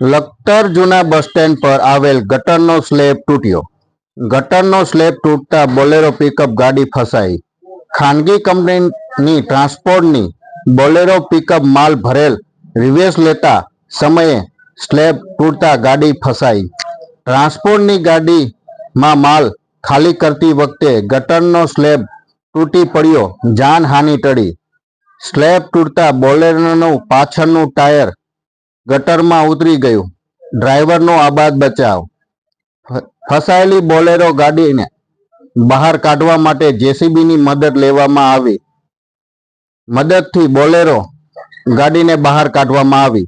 લખતર જૂના બસ સ્ટેન્ડ પર આવેલ ગટરનો સ્લેબ તૂટ્યો. ગટરનો સ્લેબ તૂટતા બોલેરો પિકઅપ ગાડી ફસાઈ. ખાનગી કંપનીની ટ્રાન્સપોર્ટની બોલેરો પિકઅપ માલ ભરેલ રિવેશ લેતા સમયે સ્લેબ તૂટતા ગાડી ફસાઈ. ટ્રાન્સપોર્ટની ગાડીમાં માલ ખાલી કરતી વખતે ગટરનો સ્લેબ તૂટી પડ્યો, જાનહાનિ ટળી. સ્લેબ તૂટતા બોલેરોનું પાછળનું ટાયર ગટરમાં ઉતરી ગયું. ડ્રાઈવરનો આબાદ બચાવ. ફસાયેલી બોલેરો ગાડીને બહાર કાઢવા માટે જેસીબીની મદદ લેવામાં આવી. મદદથી બોલેરો ગાડીને બહાર કાઢવામાં આવી.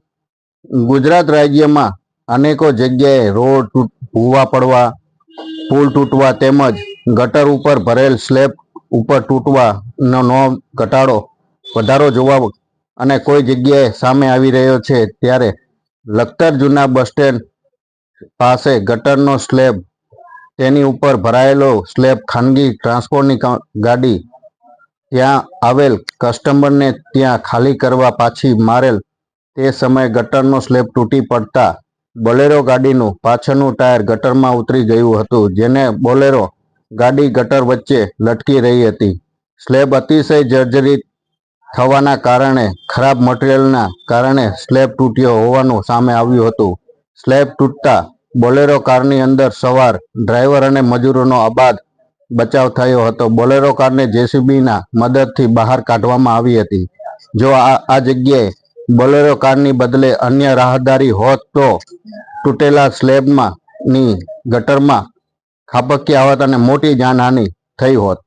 ગુજરાત રાજ્યમાં અનેકો જગ્યાએ રોડ તૂટ- ભૂવા પડવા, પુલ તૂટવા તેમજ ગટર ઉપર ભરેલ સ્લેબ ઉપર તૂટવાનો નો, ઘટાડો વધારો જોવા અને કોઈ જગ્યાએ સામે આવી રહ્યો છે ત્યારે લખતર જૂના બસ સ્ટેન્ડ પાસે ગટરનો સ્લેબ. તેની ઉપર ભરાયેલો સ્લેબ ખાનગી ટ્રાન્સપોર્ટની ગાડી. ત્યાં આવેલ કસ્ટમરને ત્યાં ખાલી કરવા પાછી મારેલ તે સમયે ગટરનો સ્લેબ તૂટી પડતા બોલેરો ગાડીનું પાછળનું ટાયર ગટરમાં ઉતરી ગયું હતું, જેને બોલેરો ગાડી ગટર વચ્ચે લટકી રહી હતી. સ્લેબ અતિશય જર્જરિત થવાના કારણે, ખરાબ મટીરિયલના કારણે સ્લેબ તૂટ્યો હોવાનું સામે આવ્યું હતું. સ્લેબ તૂટતા બોલેરો કારની અંદર સવાર ડ્રાઈવર અને મજૂરોનો અબાદ બચાવ થયો હતો. બોલેરો કારને જેસીબીના મદદથી બહાર કાઢવામાં આવી હતી. જો આ જગ્યાએ બોલેરો કારની બદલે અન્ય રાહદારી હોત તો તૂટેલા સ્લેબમાં ની ગટરમાં ખાબક્યા આવત અને મોટી જાનહાનિ થઈ હોત.